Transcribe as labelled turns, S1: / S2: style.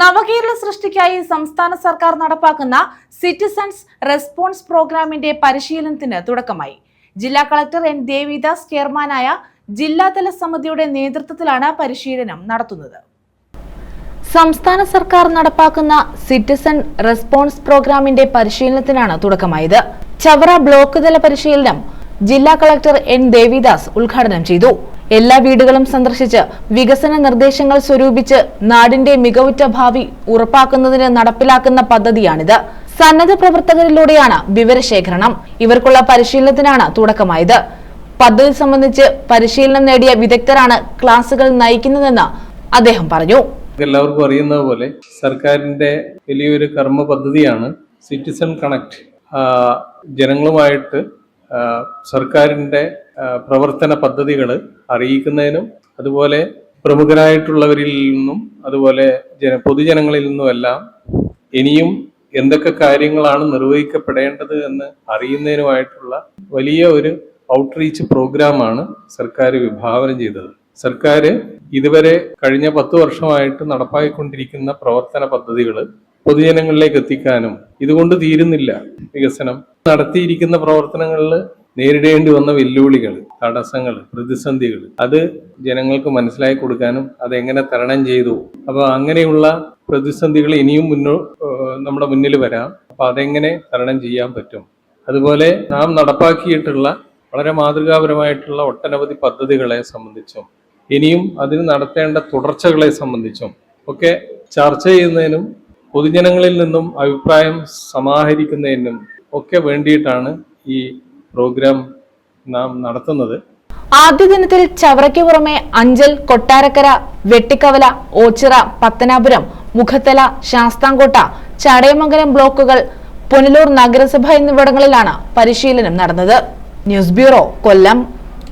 S1: നവകേരള സൃഷ്ടിക്കായി സംസ്ഥാന സർക്കാർ നടപ്പാക്കുന്ന സിറ്റിസൺസ് റെസ്പോൺസ് പ്രോഗ്രാമിന്റെ പരിശീലനത്തിന് തുടക്കമായി. ജില്ലാ കളക്ടർ എൻ. ദേവിദാസ് ചെയർമാനായ ജില്ലാതല സമിതിയുടെ നേതൃത്വത്തിലാണ് പരിശീലനം നടത്തുന്നത്. സംസ്ഥാന സർക്കാർ നടപ്പാക്കുന്ന സിറ്റിസൺ റെസ്പോൺസ് പ്രോഗ്രാമിന്റെ പരിശീലനത്തിനാണ് തുടക്കമായത്. ചവറ ബ്ലോക്ക് തല പരിശീലനം ജില്ലാ കളക്ടർ എൻ. ദേവിദാസ് ഉദ്ഘാടനം ചെയ്തു. എല്ലാ വീടുകളും സന്ദർശിച്ച് വികസന നിർദ്ദേശങ്ങൾ സ്വരൂപിച്ച് നാടിന്റെ മികവുറ്റ ഭാവി ഉറപ്പാക്കുന്നതിന് നടപ്പിലാക്കുന്ന പദ്ധതിയാണിത്. സന്നദ്ധ പ്രവർത്തകരിലൂടെയാണ് വിവരശേഖരണം. ഇവർക്കുള്ള പരിശീലനത്തിനാണ് തുടക്കമായത്. പദ്ധതി സംബന്ധിച്ച് പരിശീലനം നേടിയ വിദഗ്ധരാണ് ക്ലാസുകൾ നയിക്കുന്നതെന്ന് അദ്ദേഹം പറഞ്ഞു.
S2: എല്ലാവർക്കും അറിയുന്നത് പോലെ സർക്കാരിന്റെ വലിയൊരു കർമ്മ പദ്ധതിയാണ് സിറ്റിസൺ കണക്ട് ജനങ്ങളുമായിട്ട് സർക്കാരിന്റെ പ്രവർത്തന പദ്ധതികൾ അറിയിക്കുന്നതിനും അതുപോലെ പ്രമുഖരായിട്ടുള്ളവരിൽ നിന്നും അതുപോലെ ജന പൊതുജനങ്ങളിൽ നിന്നുമെല്ലാം ഇനിയും എന്തൊക്കെ കാര്യങ്ങളാണ് നിർവഹിക്കപ്പെടേണ്ടത് എന്ന് അറിയുന്നതിനുമായിട്ടുള്ള വലിയ ഒരു ഔട്ട്റീച്ച് പ്രോഗ്രാമാണ് സർക്കാർ വിഭാവനം ചെയ്തത്. സർക്കാർ ഇതുവരെ കഴിഞ്ഞ പത്ത് വർഷമായിട്ട് നടപ്പാക്കിക്കൊണ്ടിരിക്കുന്ന പ്രവർത്തന പദ്ധതികൾ പൊതുജനങ്ങളിലേക്ക് എത്തിക്കാനും ഇതുകൊണ്ട് തീരുന്നില്ല. വികസനം നടത്തിയിരിക്കുന്ന പ്രവർത്തനങ്ങളിൽ നേരിടേണ്ടി വന്ന വെല്ലുവിളികൾ തടസ്സങ്ങൾ പ്രതിസന്ധികൾ അത് ജനങ്ങൾക്ക് മനസ്സിലാക്കി കൊടുക്കാനും അതെങ്ങനെ തരണം ചെയ്തു. അപ്പോൾ അങ്ങനെയുള്ള പ്രതിസന്ധികൾ ഇനിയും മുന്നോ നമ്മുടെ മുന്നിൽ വരാം. അപ്പോൾ അതെങ്ങനെ തരണം ചെയ്യാൻ പറ്റും? അതുപോലെ നാം നടപ്പാക്കിയിട്ടുള്ള വളരെ മാതൃകാപരമായിട്ടുള്ള ഒട്ടനവധി പദ്ധതികളെ സംബന്ധിച്ചും ഇനിയും അതിന് നടത്തേണ്ട തുടർച്ചകളെ സംബന്ധിച്ചും ഒക്കെ ചർച്ച ചെയ്യുന്നതിനും പൊതുജനങ്ങളിൽ നിന്നും അഭിപ്രായം സമാഹരിക്കുന്നതിനും ഒക്കെ വേണ്ടിയിട്ടാണ് ഈ പ്രോഗ്രാം നാം നടത്തുന്നത്.
S1: ആദ്യ ദിനത്തിൽ ചവറയ്ക്ക് പുറമെ അഞ്ചൽ കൊട്ടാരക്കര വെട്ടിക്കവല ഓച്ചിറ പത്തനാപുരം മുഖത്തല ശാസ്താംകോട്ട ചടയമംഗലം ബ്ലോക്കുകൾ പുനലൂർ നഗരസഭ എന്നിവിടങ്ങളിലാണ് പരിശീലനം നടന്നത്. News bureau Kollam.